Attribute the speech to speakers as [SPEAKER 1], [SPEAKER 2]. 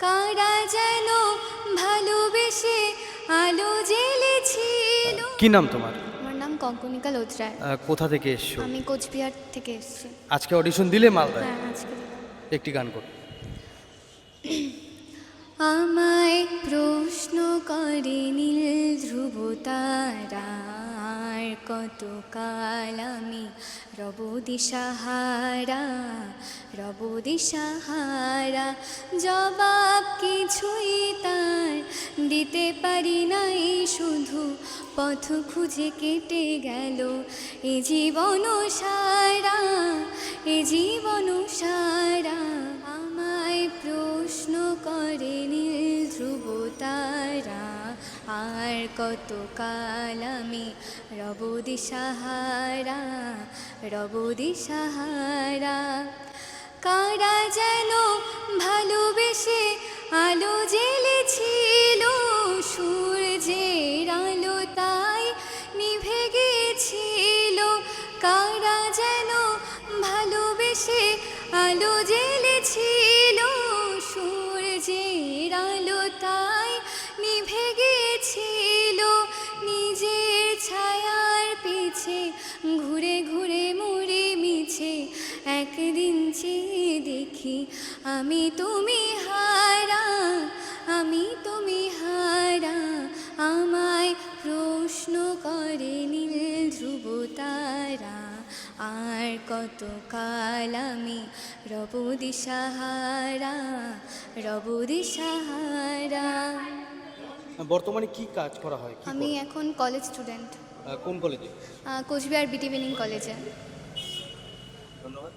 [SPEAKER 1] কারা যেন ভালোবেসে আলো জ্বেলেছিল?
[SPEAKER 2] কি নাম তোমার?
[SPEAKER 1] আমার নাম কঙ্কনিকা লোত্রায়
[SPEAKER 2] আহ, কোথা থেকে এসছো?
[SPEAKER 1] আমি কোচবিহার থেকে এসেছি।
[SPEAKER 2] আজকে অডিশন দিলে মালদায়?
[SPEAKER 1] হ্যাঁ আজকে।
[SPEAKER 2] একটি গান কর।
[SPEAKER 1] আমায় প্রশ্ন করে নীল ধ্রুব তারার কত কাল আমি রব দিশাহারা রব দিশাহারা। জবাব কিছুই তার দিতে পারি নাই, শুধু পথ খুঁজে কেটে গেল এ জীবন সারা। আর কত কাল আমি রব দিশাহারা রব দিশাহারা। কারা যেন ভালোবেসে আলো জ্বেলেছিল সূর্যের আলো তাই নিভে গেছিল। কারা যেন ভালোবেসে আলো জ্বেলেছিল পিছে ঘুরে ঘুরে মুড়ে মিছে। একদিন চেয়ে দেখি আমি তুমি হারা আমি তুমি হারা। আমায় প্রশ্ন করে নীল ধ্রুব তারা আর কত কাল আমি রব দিশাহারা রব দিশাহারা
[SPEAKER 2] বর্তমানে কি কাজ করা হয়?
[SPEAKER 1] আমি এখন কলেজ স্টুডেন্ট
[SPEAKER 2] কোন কলেজে
[SPEAKER 1] কোচবিহার বিটি বিনিং কলেজে। ধন্যবাদ।